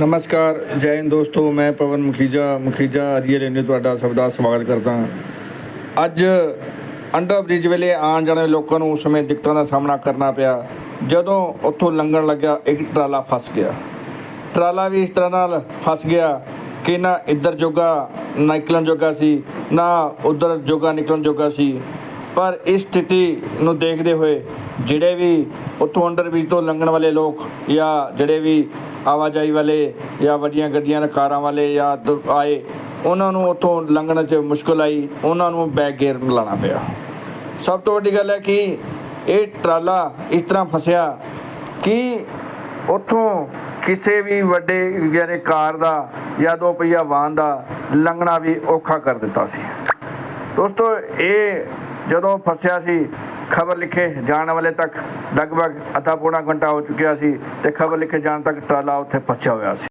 ਨਮਸਕਾਰ, ਜੈ ਹਿੰਦ ਦੋਸਤੋ, ਮੈਂ ਪਵਨ ਮੁਖੀਜਾ ਮੁਖੀਜਾ ਰੀਅਲ ਇੰਡੀਆ ਤੁਹਾਡਾ ਸਭ ਦਾ ਸਵਾਗਤ ਕਰਦਾ ਹਾਂ। ਅੱਜ ਅੰਡਰ ਬ੍ਰਿਜ ਵੇਲੇ ਆਉਣ ਜਾਣ ਵਾਲੇ ਲੋਕਾਂ ਨੂੰ ਉਸ ਸਮੇਂ ਦਿੱਕਤਾਂ ਦਾ ਸਾਹਮਣਾ ਕਰਨਾ ਪਿਆ, ਜਦੋਂ ਉੱਥੋਂ ਲੰਘਣ ਲੱਗਿਆ, ਇੱਕ ਟਰਾਲਾ ਫਸ ਗਿਆ। ਟਰਾਲਾ ਵੀ ਇਸ ਤਰ੍ਹਾਂ ਨਾਲ ਫਸ ਗਿਆ ਕਿ ਨਾ ਇੱਧਰ ਜੋਗਾ ਨਿਕਲਣ ਜੋਗਾ ਸੀ, ਨਾ ਉੱਧਰ ਜੋਗਾ ਨਿਕਲਣ ਜੋਗਾ ਸੀ। ਪਰ ਇਸ ਸਥਿਤੀ ਨੂੰ ਦੇਖਦੇ ਹੋਏ ਜਿਹੜੇ ਵੀ ਉੱਥੋਂ ਅੰਡਰ ਬ੍ਰਿਜ ਤੋਂ ਲੰਘਣ ਵਾਲੇ ਲੋਕ ਜਾਂ ਜਿਹੜੇ ਵੀ ਆਵਾਜਾਈ ਵਾਲੇ ਜਾਂ ਵੱਡੀਆਂ ਗੱਡੀਆਂ ਕਾਰਾਂ ਵਾਲੇ ਜਾਂ ਦ- ਆਏ, ਉਹਨਾਂ ਨੂੰ ਉੱਥੋਂ ਲੰਘਣ 'ਚ ਮੁਸ਼ਕਲ ਆਈ, ਉਹਨਾਂ ਨੂੰ ਬੈਕ ਗੇਅਰ ਲਾਣਾ ਪਿਆ। ਸਭ ਤੋਂ ਵੱਡੀ ਗੱਲ ਹੈ ਕਿ ਇਹ ਟਰਾਲਾ ਇਸ ਤਰ੍ਹਾਂ ਫਸਿਆ ਕਿ ਉੱਥੋਂ ਕਿਸੇ ਵੀ ਵੱਡੇ ਯਾਨੀ ਕਾਰ ਦਾ ਜਾਂ ਦੋ ਪਹੀਆ ਵਾਹਨ ਦਾ ਲੰਘਣਾ ਵੀ ਔਖਾ ਕਰ ਦਿੱਤਾ ਸੀ। ਦੋਸਤੋ, ਇਹ ਜਦੋਂ ਫਸਿਆ ਸੀ ਖਬਰ ਲਿਖੇ ਜਾਣ ਵਾਲੇ ਤੱਕ ਲਗਭਗ ਅੱਧਾ ਪੌਣਾ ਘੰਟਾ ਹੋ ਚੁੱਕਿਆ ਸੀ ਤੇ ਖਬਰ ਲਿਖੇ ਜਾਣ ਤੱਕ ਟਰਾਲਾ ਉੱਥੇ ਫਸਿਆ ਹੋਇਆ ਸੀ।